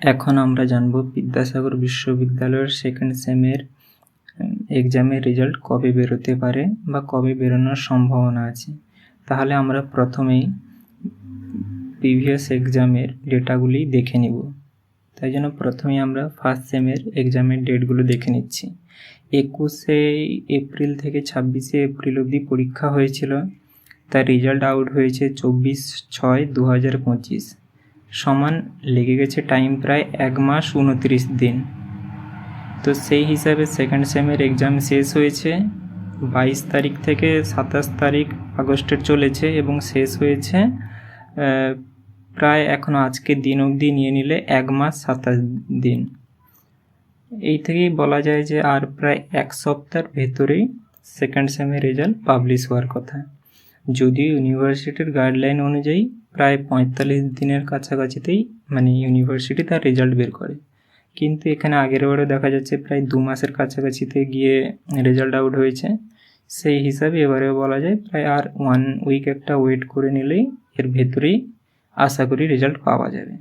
এখন আমরা জানব বিদ্যাসাগর বিশ্ববিদ্যালয়ের সেকেন্ড সেমের এক্সামের রেজাল্ট কবে বেরোতে পারে বা কবে বেরোনোর সম্ভাবনা আছে। তাহলে আমরা প্রথমেই প্রিভিয়াস এক্সামের ডেটাগুলি দেখে নিব। তাই জন্য প্রথমেই আমরা ফার্স্ট সেমের এক্সামের ডেটগুলো দেখে নিচ্ছি। একুশে এপ্রিল থেকে ছাব্বিশে এপ্রিল অবধি পরীক্ষা হয়েছিল। তার রেজাল্ট আউট হয়েছে চব্বিশ ছয় দু হাজার পঁচিশ। সমান লেগে গেছে টাইম প্রায় এক মাস উনত্রিশ দিন। তো সেই হিসাবে সেকেন্ড সেমের এক্সাম শেষ হয়েছে, বাইশ তারিখ থেকে সাতাশ তারিখ আগস্টের চলেছে এবং শেষ হয়েছে প্রায় এখনও আজকের দিন অবধি নিয়ে নিলে এক মাস সাতাশ দিন। এই থেকেই বলা যায় যে আর প্রায় এক সপ্তাহের ভেতরেই সেকেন্ড সেমের রেজাল্ট পাবলিশ হওয়ার কথা। যদিও ইউনিভার্সিটির গাইডলাইন অনুযায়ী প্রায় পঁয়তাল্লিশ দিনের কাছাকাছিতেই মানে ইউনিভার্সিটি তার রেজাল্ট বের করে। কিন্তু এখানে আগের বারে দেখা যাচ্ছে প্রায় দু মাসের কাছাকাছিতে গিয়ে রেজাল্ট আউট হয়েছে। সেই হিসাবে এবারেও বলা যায় প্রায় আর ওয়ান উইক একটা ওয়েট করে নিলেই এর ভেতরেই আশা করি রেজাল্ট পাওয়া যাবে।